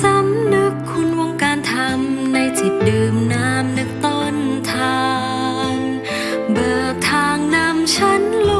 สำนึกคุณวงการทำในจิตดื่มน้ำนึกต้นทาน เบิกทางนำฉันล